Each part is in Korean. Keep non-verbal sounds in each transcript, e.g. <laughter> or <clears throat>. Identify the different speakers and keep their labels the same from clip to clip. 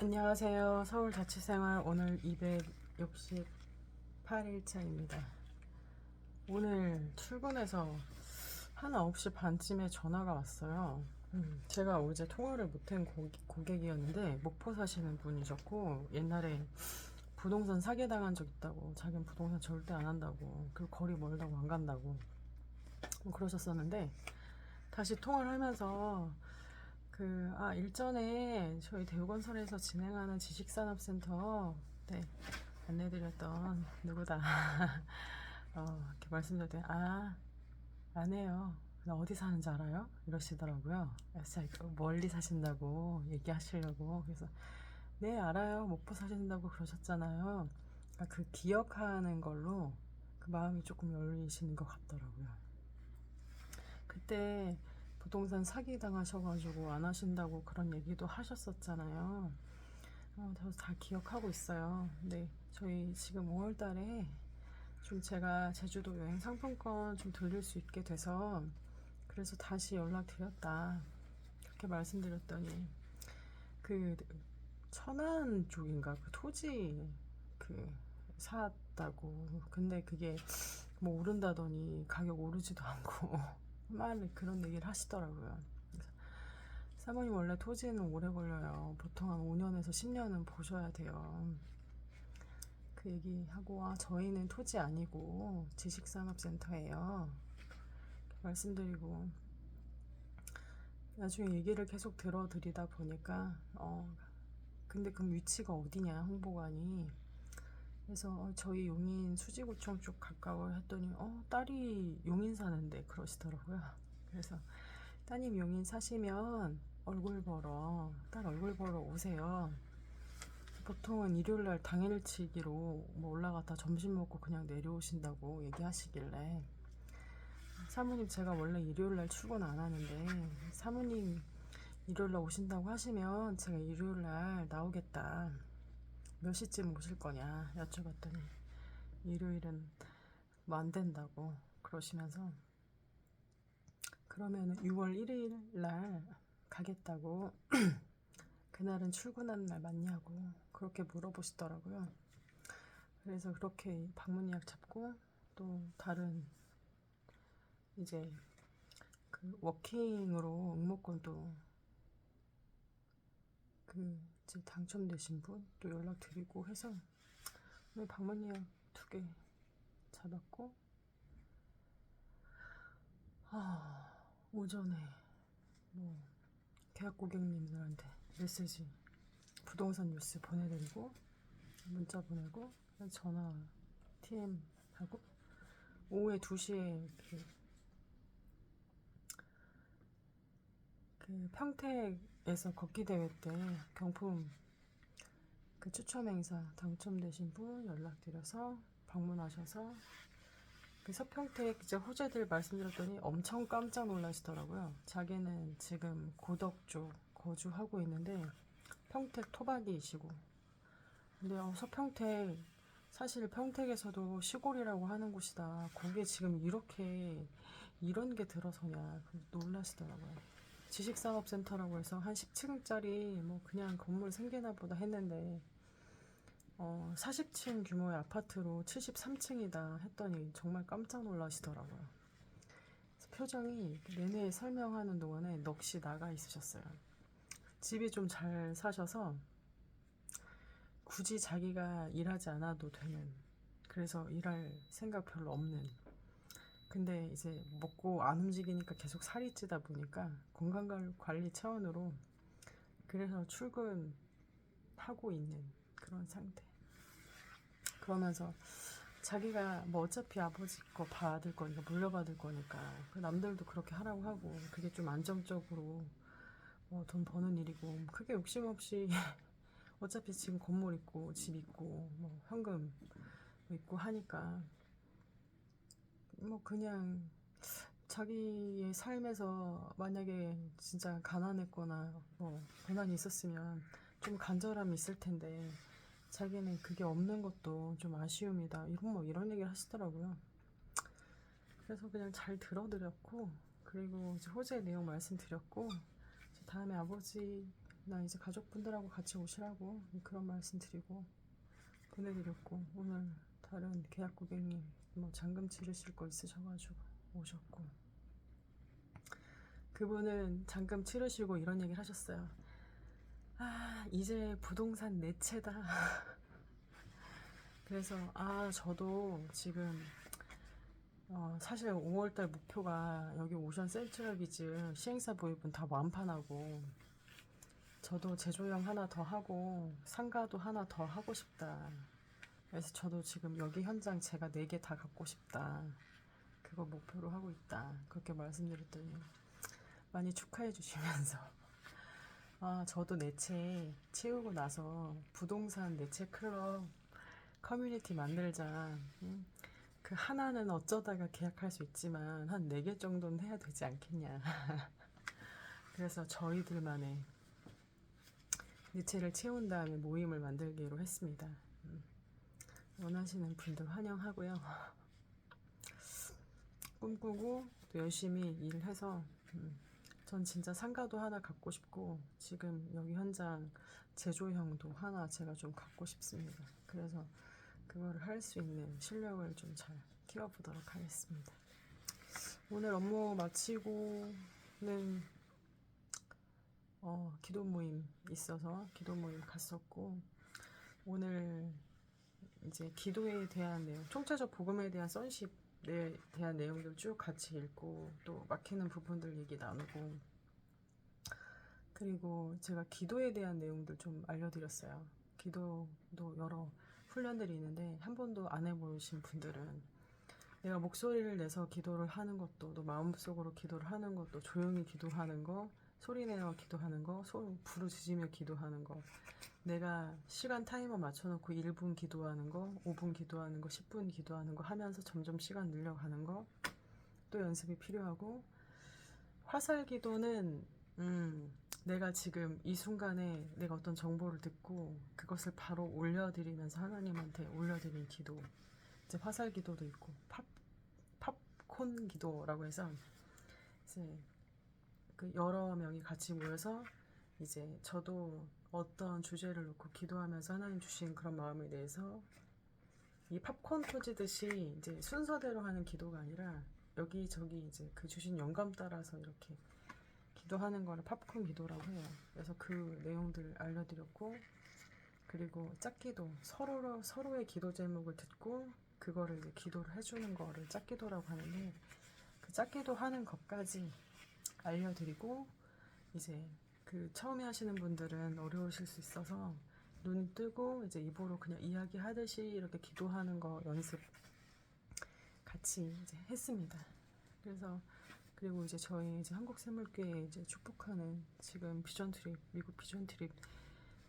Speaker 1: 안녕하세요. 서울 자취생활 오늘 268일차입니다. 오늘 출근해서 한 9시 반쯤에 전화가 왔어요. 음, 제가 어제 통화를 못한 고, 고객이었는데 목포 사시는 분이셨고 옛날에 부동산 사기당한 적 있다고 자기는 부동산 절대 안 한다고 그 거리 멀다고 안 간다고 뭐 그러셨었는데 다시 통화를 하면서 그, 아, 일전에 저희 대우건설에서 진행하는 지식산업센터, 네, 안내드렸던 누구다. <laughs> 어, 이렇게 말씀드렸더니, 아, 안 해요. 나 어디 사는지 알아요? 이러시더라고요. 그래서 멀리 사신다고 얘기하시려고. 그래서, 네, 알아요. 목포 사신다고 그러셨잖아요. 그러니까 그 기억하는 걸로 그 마음이 조금 열리시는 것 같더라고요. 그때 부동산 사기 당하셔가지고 안 하신다고 그런 얘기도 하셨었잖아요. 어, 저다 기억하고 있어요. 근데 저희 지금 5월달에 좀 제가 제주도 여행 상품권 좀 돌릴 수 있게 돼서 그래서 다시 연락드렸다. 그렇게 말씀드렸더니 그 천안 쪽인가 그 토지 그 샀다고. 근데 그게 뭐 오른다더니 가격 오르지도 않고 말 그런 얘기를 하시더라고요. 사모님 원래 토지는 오래 걸려요. 보통 한 5년에서 10년은 보셔야 돼요. 그 얘기하고 와 저희는 토지 아니고 지식산업센터예요. 말씀드리고 나중에 얘기를 계속 들어드리다 보니까 어 근데 그 위치가 어디냐 홍보관이 그래서 어, 저희 용인 수지구청 쪽 가까워 했더니 어 딸이 용인 사는데 그러시더라고요. 그래서 따님 용인 사시면 얼굴 보러 딸 얼굴 보러 오세요. 보통은 일요일 날 당일치기로 뭐 올라갔다 점심 먹고 그냥 내려오신다고 얘기하시길래 사모님 제가 원래 일요일 날 출근 안 하는데 사모님 일요일 날 오신다고 하시면 제가 일요일 날 나오겠다. 몇 시쯤 오실 거냐 여쭤봤더니 일요일은 뭐 안 된다고 그러시면서 그러면 6월 1일 날 가겠다고 <clears throat> 그날은 출근하는 날 맞냐고 그렇게 물어보시더라고요. 그래서 그렇게 방문 예약 잡고 또 다른 이제 그 워킹으로 응모권도 그 이제 당첨되신 분 또 연락드리고 해서 오늘 방문 예약 두 개 잡았고 아 오전에 뭐 계약 고객님들한테 메시지 부동산 뉴스 보내드리고 문자 보내고 전화 TM 하고 오후에 2시에 그, 그 평택 에서 걷기 대회 때 경품 그 추첨 행사 당첨되신 분 연락드려서 방문하셔서 그 서평택 이제 호재들 말씀드렸더니 엄청 깜짝 놀라시더라고요. 자기는 지금 고덕 쪽 거주하고 있는데 평택 토박이이시고 근데 어, 서평택 사실 평택에서도 시골이라고 하는 곳이다. 거기에 지금 이렇게 이런 게 들어서냐 놀라시더라고요. 지식산업센터라고 해서 한 10층짜리 뭐 그냥 건물 생기나 보다 했는데 어 40층 규모의 아파트로 73층이다 했더니 정말 깜짝 놀라시더라고요. 표정이 내내 설명하는 동안에 넋이 나가 있으셨어요. 집이 좀 잘 사셔서 굳이 자기가 일하지 않아도 되는 그래서 일할 생각 별로 없는 근데 이제 먹고 안 움직이니까 계속 살이 찌다 보니까 건강 관리 차원으로 그래서 출근하고 있는 그런 상태. 그러면서 자기가 뭐 어차피 아버지 거 받을 거니까 물려받을 거니까 그 남들도 그렇게 하라고 하고 그게 좀 안정적으로 뭐 돈 버는 일이고 크게 욕심 없이 <laughs> 어차피 지금 건물 있고 집 있고 뭐 현금 있고 하니까 뭐 그냥 자기의 삶에서 만약에 진짜 가난했거나 뭐 고난이 있었으면 좀 간절함이 있을 텐데 자기는 그게 없는 것도 좀 아쉬움이다 이런 뭐 이런 얘기를 하시더라고요. 그래서 그냥 잘 들어드렸고 그리고 이제 호재 내용 말씀드렸고 다음에 아버지 나 이제 가족분들하고 같이 오시라고 그런 말씀 드리고 보내드렸고 오늘 다른 계약 고객님 뭐 잔금 치르실 거 있으셔가지고 오셨고 그분은 잔금 치르시고 이런 얘기를 하셨어요. 아 이제 부동산 내 채다. <laughs> 그래서 아 저도 지금 어, 사실 5월달 목표가 여기 오션 센트럴비즈 시행사 보입은 다 완판하고 저도 제조형 하나 더 하고 상가도 하나 더 하고 싶다. 그래서 저도 지금 여기 현장 제가 4개 다 갖고 싶다. 그거 목표로 하고 있다. 그렇게 말씀드렸더니 많이 축하해 주시면서 <laughs> 아 저도 내채 채우고 나서 부동산 내채 클럽 커뮤니티 만들자. 음, 그 하나는 어쩌다가 계약할 수 있지만 한 네 개 정도는 해야 되지 않겠냐. <laughs> 그래서 저희들만의 니체를 채운 다음에 모임을 만들기로 했습니다. 음, 원하시는 분들 환영하고요. 꿈꾸고 또 열심히 일을 해서 음, 전 진짜 상가도 하나 갖고 싶고 지금 여기 현장 제조형도 하나 제가 좀 갖고 싶습니다. 그래서 그거를 할 수 있는 실력을 좀 잘 키워보도록 하겠습니다. 오늘 업무 마치고는 어, 기도 모임 있어서 기도 모임 갔었고 오늘 이제 기도에 대한 내용, 총체적 복음에 대한 선십에 대한 내용들 쭉 같이 읽고 또 막히는 부분들 얘기 나누고 그리고 제가 기도에 대한 내용들 좀 알려드렸어요. 기도도 여러 훈련들이 있는데 한 번도 안 해보신 분들은 내가 목소리를 내서 기도를 하는 것도 또 마음속으로 기도를 하는 것도 조용히 기도하는 거 소리 내어 기도하는 거 소, 부르짖으며 기도하는 거 내가 시간 타이머 맞춰놓고 1분 기도하는 거 5분 기도하는 거 10분 기도하는 거 하면서 점점 시간 늘려가는 거 또 연습이 필요하고 화살 기도는 음, 내가 지금 이 순간에 내가 어떤 정보를 듣고 그것을 바로 올려드리면서 하나님한테 올려드린 기도. 이제 화살 기도도 있고 팝 팝콘 기도라고 해서 이제 그 여러 명이 같이 모여서 이제 저도 어떤 주제를 놓고 기도하면서 하나님 주신 그런 마음에 대해서 이 팝콘 터지듯이 이제 순서대로 하는 기도가 아니라 여기저기 이제 그 주신 영감 따라서 이렇게 기도하는 거를 팝콘 기도라고 해요. 그래서 그 내용들 알려드렸고 그리고 짝기도 서로 서로의 기도 제목을 듣고 그거를 이제 기도를 해주는 거를 짝기도라고 하는데 그 짝기도 하는 것까지 알려드리고 이제 그 처음에 하시는 분들은 어려우실 수 있어서 눈 뜨고 이제 입으로 그냥 이야기 하듯이 이렇게 기도하는 거 연습 같이 이제 했습니다. 그래서 그리고 이제 저희 이제 한국 샘물교회 이제 축복하는 지금 비전 트립 미국 비전 트립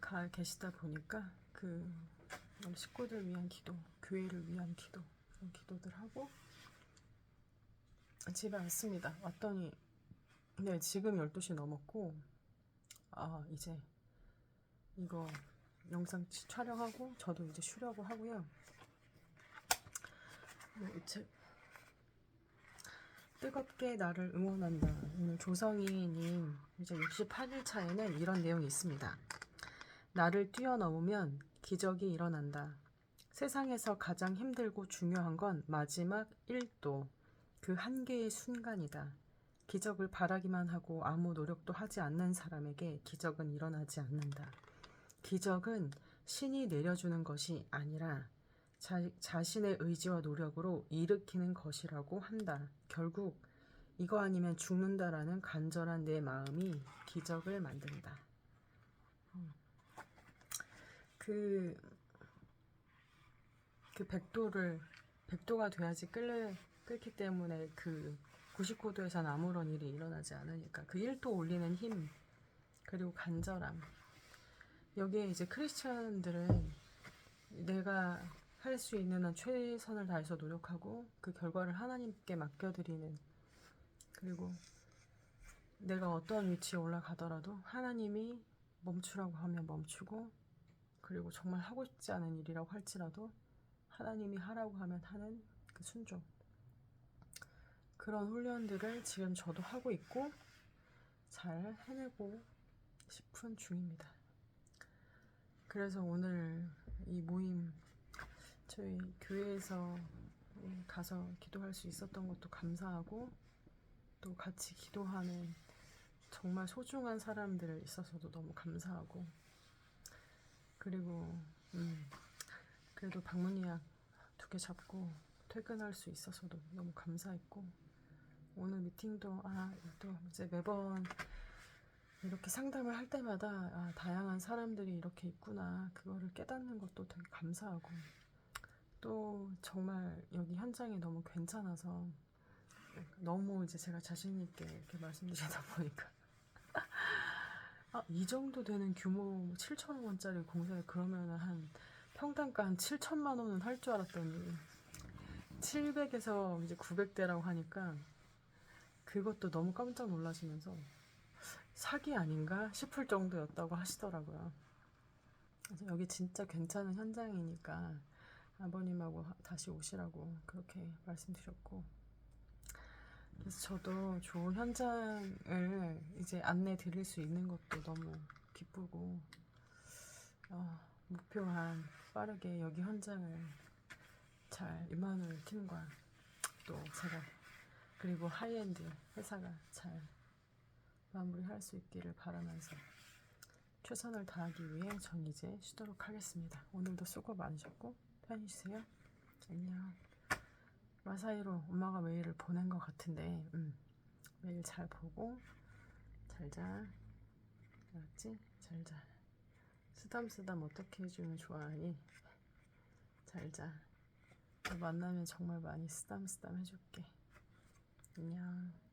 Speaker 1: 가 계시다 보니까 그 식구들 위한 기도, 교회를 위한 기도 그런 기도들 하고 집에 왔습니다. 왔더니 네 지금 12시 넘었고 아 이제 이거 영상 치- 촬영하고 저도 이제 쉬려고 하고요. 뭐 이제 뜨겁게 나를 응원한다. 오늘 조성희님 이제 68일 차에는 이런 내용이 있습니다. 나를 뛰어넘으면 기적이 일어난다. 세상에서 가장 힘들고 중요한 건 마지막 1도, 그 한계의 순간이다. 기적을 바라기만 하고 아무 노력도 하지 않는 사람에게 기적은 일어나지 않는다. 기적은 신이 내려주는 것이 아니라 자, 자신의 의지와 노력으로 일으키는 것이라고 한다. 결국 이거 아니면 죽는다라는 간절한 내 마음이 기적을 만든다. 음. 그, 그 백도를, 백도가 돼야지 끌, 끓기 때문에 그 99도에선 아무런 일이 일어나지 않으니까 그 1도 올리는 힘, 그리고 간절함. 여기에 이제 크리스천들은 내가 할 수 있는 한 최선을 다해서 노력하고 그 결과를 하나님께 맡겨드리는 그리고 내가 어떤 위치에 올라가더라도 하나님이 멈추라고 하면 멈추고 그리고 정말 하고 싶지 않은 일이라고 할지라도 하나님이 하라고 하면 하는 그 순종 그런 훈련들을 지금 저도 하고 있고 잘 해내고 싶은 중입니다. 그래서 오늘 이 모임 저희 교회에서 가서 기도할 수 있었던 것도 감사하고 또 같이 기도하는 정말 소중한 사람들 있어서도 너무 감사하고 그리고 음 그래도 방문 예약 두 개 잡고 퇴근할 수 있어서도 너무 감사했고 오늘 미팅도 아 또 이제 매번 이렇게 상담을 할 때마다 아, 다양한 사람들이 이렇게 있구나. 그거를 깨닫는 것도 되게 감사하고. 또 정말 여기 현장이 너무 괜찮아서 너무 이제 제가 자신 있게 이렇게 말씀드리다 보니까. 아, 이 정도 되는 규모 7천억 원짜리 공사에 그러면은 한 평당가 한 7천만 원은 할 줄 알았더니 700에서 이제 900대라고 하니까 그것도 너무 깜짝 놀라시면서 사기 아닌가 싶을 정도였다고 하시더라고요. 그래서 여기 진짜 괜찮은 현장이니까 아버님하고 하- 다시 오시라고 그렇게 말씀드렸고 그래서 저도 좋은 현장을 이제 안내 드릴 수 있는 것도 너무 기쁘고 어, 목표한 빠르게 여기 현장을 잘 이마누엘 팀과 또 제가 그리고 하이엔드 회사가 잘 마무리할 수 있기를 바라면서 최선을 다하기 위해 전 이제 쉬도록 하겠습니다. 오늘도 수고 많으셨고 편히 쉬세요. 안녕. 마사이로 엄마가 메일을 보낸 것 같은데 음, 메일 잘 보고 잘 자. 알았지? 잘 자. 쓰담쓰담 어떻게 해주면 좋아하니? 잘 자. 너 만나면 정말 많이 쓰담쓰담 해줄게. 안녕.